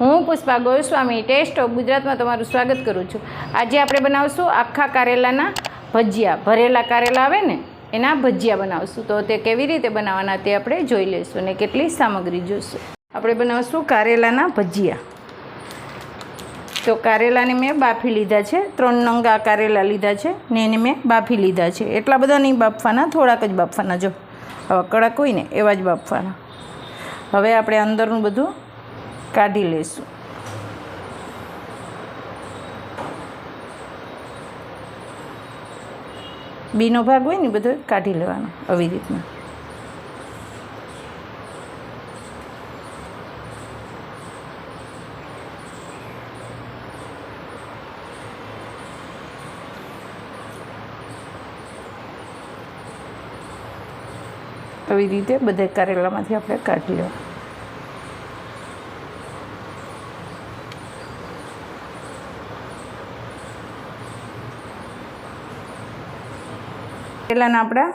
હું Pushpa Goswami test of ગુજરાતમાં તમારું સ્વાગત કરું છું. આજે આપણે બનાવશું આખા કારેલાના ભજીયા. ભરેલા કારેલા આવે ને, એના ભજીયા બનાવશું. તો તે કેવી રીતે બનાવવાના તે આપણે જોઈ લઈશું અને કેટલી સામગ્રી જોઈશું આપણે બનાવશું કારેલાના ભજીયા. તો કારેલાને મેં બાફી લીધા છે. ત્રણ નંગા કારેલા લીધા છે ને એને મેં બાફી લીધા છે. એટલા બધા નહીં બાફવાના, થોડાક જ બાફવાના. જો, હવે કડક હોય ને, એવા જ બાફવાના. હવે આપણે અંદરનું બધું કાઢી લઈશું બીનો ભાગ હોય ને બધો કાઢી લેવાનો આવી રીતના. આવી રીતે બધા કારેલામાંથી આપણે કાઢી લેવાનું પહેલાંના આપણા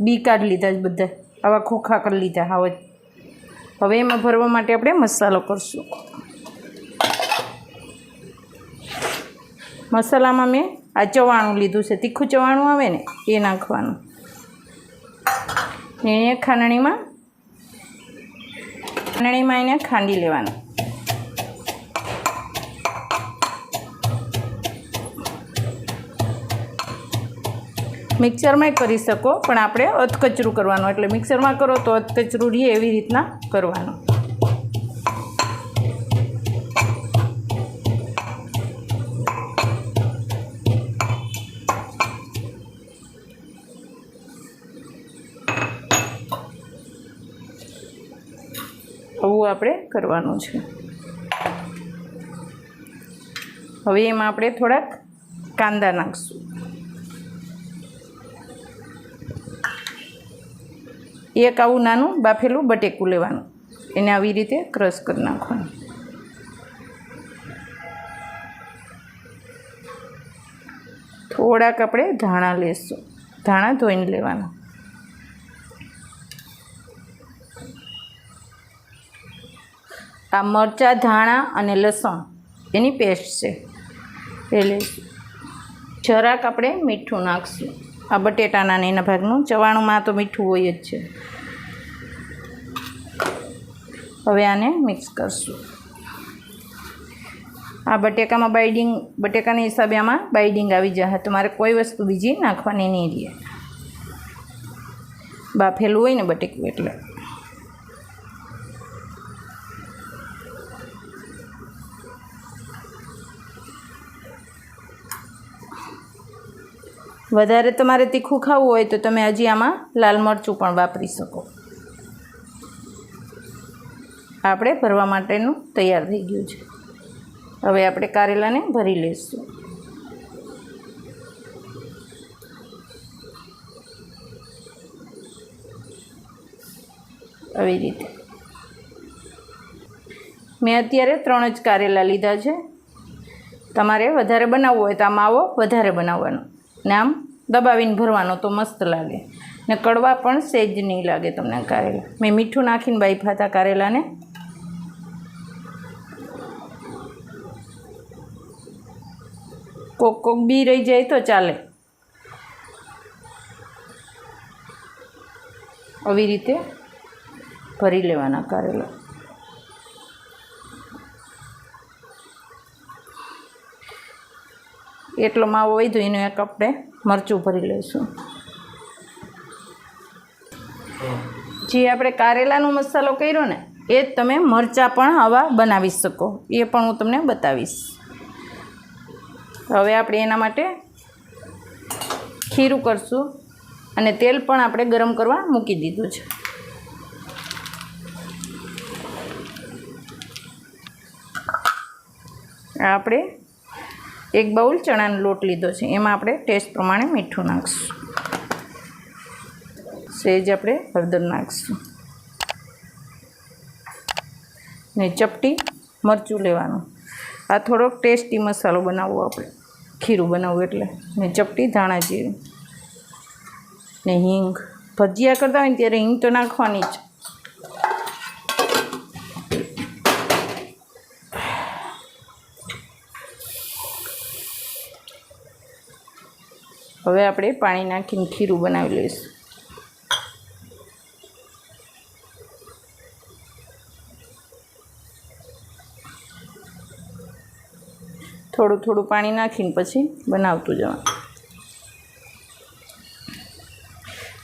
બી કાઢી લીધા જ બધા. આવા ખોખા કરી લીધા હવે હવે એમાં ભરવા માટે આપણે મસાલો કરશું. મસાલામાં મેં આ ચવાણું લીધું છે. તીખું ચવાણું આવે ને, એ નાખવાનું. એને ખાંડણીમાં ખાંડણીમાં એને ખાંડી લેવાનું. મિક્સરમાં કરી શકો, પણ આપણે અધકચરું કરવાનું. એટલે મિક્સરમાં કરો તો અધકચરું રહીએ એવી રીતના કરવાનું. આવું આપણે કરવાનું છે. હવે એમાં આપણે થોડાક કાંદા નાખશું. એક આવું નાનું બાફેલું બટેકું લેવાનું. એને આવી રીતે ક્રશ કરી નાખવાનું. થોડાક આપણે ધાણા લેશું. ધાણા ધોઈને લેવાના. આ મરચાં, ધાણા અને લસણ એની પેસ્ટ છે. એ લઈશું જરાક આપણે મીઠું નાખશું. આ બટેટાના ને એના ભાગનું. ચવાણુંમાં તો મીઠું હોય જ છે. હવે આને મિક્સ કરશું. આ બટેકામાં બાઇડિંગ બટેકાના હિસાબે આમાં બાઇડિંગ આવી જશે તમારે કોઈ વસ્તુ બીજી નાખવાની નહીં રહે. બાફેલું હોય ને બટેકું એટલે. વધારે તમારે તીખું ખાવું હોય તો તમે હજી આમાં લાલ મરચું પણ વાપરી શકો. આપણે ભરવા માટેનું તૈયાર થઈ ગયું છે. હવે આપણે કારેલાને ભરી લઈશું આવી રીતે. મેં અત્યારે ત્રણ જ કારેલા લીધા છે. તમારે વધારે બનાવવું હોય તો આ માવો વધારે બનાવવાનો. ને આમ દબાવીને ભરવાનો તો મસ્ત લાગે. ને કડવા પણ સેજ નહીં લાગે તમને કારેલા. મેં મીઠું નાખીને બાઈફા હતા કારેલાને. કોક કોક બી રહી જાય તો ચાલે. આવી રીતે ભરી લેવાના કારેલા. એટલો માવો વધ્યો એનું એક આપણે મરચું ભરી લઈશું. જે આપણે કારેલાનો મસાલો કર્યો ને, એ જ તમે મરચાં પણ આવા બનાવી શકો. એ પણ હું તમને બતાવીશ. હવે આપણે એના માટે ખીરું કરશું અને તેલ પણ આપણે ગરમ કરવા મૂકી દીધું છે. આપણે એક બાઉલ ચણાનો લોટ લીધો છે. એમાં આપણે ટેસ્ટ પ્રમાણે મીઠું નાખીશું. સેજ આપણે હળદર નાખીશું. ને ચપટી મરચું લેવાનું. આ થોડોક ટેસ્ટી મસાલો બનાવવો આપણે. ખીરું બનાવવું એટલે. ને ચપટી ધાણા જીરું. ને હિંગ. ભજીયા કરતા હોય ને ત્યારે હિંગ તો નાખવાની જ. હવે આપણે પાણી નાખીને ખીરું બનાવી લઈશું. થોડું થોડું પાણી નાખીને પછી બનાવતું જવાનું.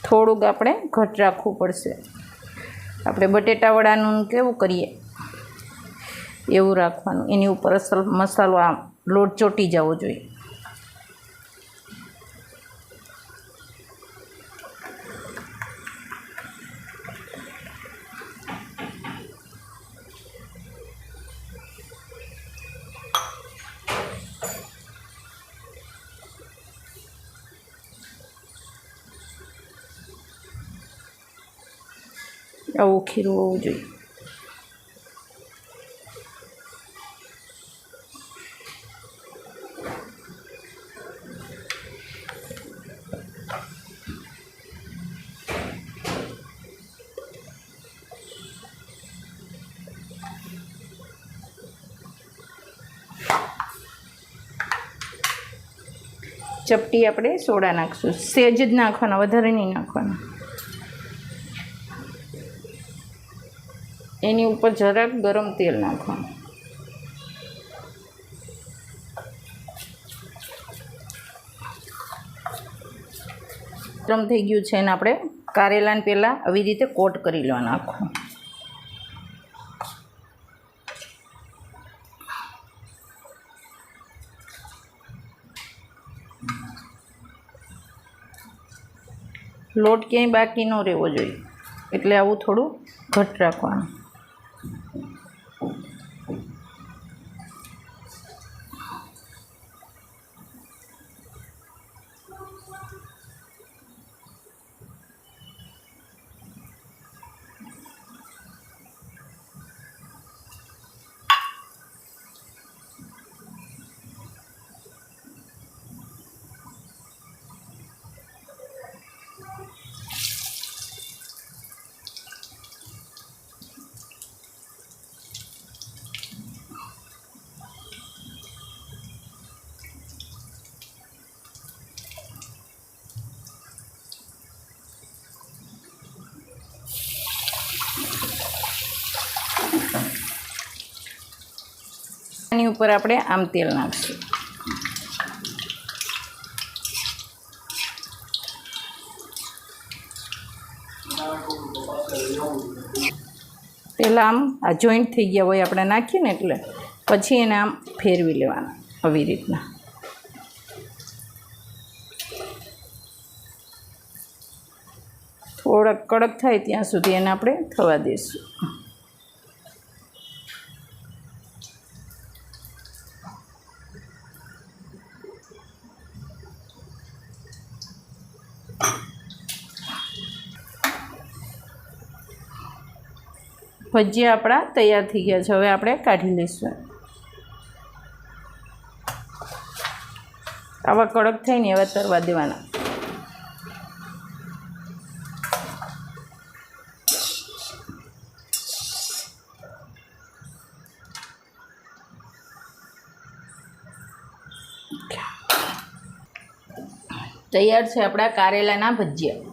થોડુંક આપણે ઘટ રાખવું પડશે. આપણે બટેટા વડાનું કેવું કરીએ? એવું રાખવાનું. એની ઉપર અસલ મસાલો આમ લોટ ચોટી જવો જોઈએ. આવું ખીરું હોવું જોઈએ ચપટી આપણે સોડા નાખશું. સેજ જ નાખવાના વધારે નહીં નાખવાના. એની ઉપર જરાક ગરમ તેલ નાખવાનું. ગરમ થઈ ગયું છે ને આપણે કારેલાને પહેલાં આવી રીતે કોટ કરી લેવા આખું લોટ ક્યાંય બાકી ન રહેવો જોઈએ. એટલે આવું થોડું ઘટ રાખવાનું. ઉપર આપણે આમ તેલ નાખશું. પહેલાં આમ આ જોઈન્ટ થઈ ગયા હોય આપણે નાખીએ ને એટલે પછી એને આમ ફેરવી લેવાના આવી રીતના. થોડાક કડક થાય ત્યાં સુધી એને આપણે થવા દઈશું ભજીયા આપણા તૈયાર થઈ ગયા છે. હવે આપણે કાઢી લઈશું. આવા કડક થઈને એવા તરવા દેવાના. તૈયાર છે આપણા કારેલાના ભજીયા.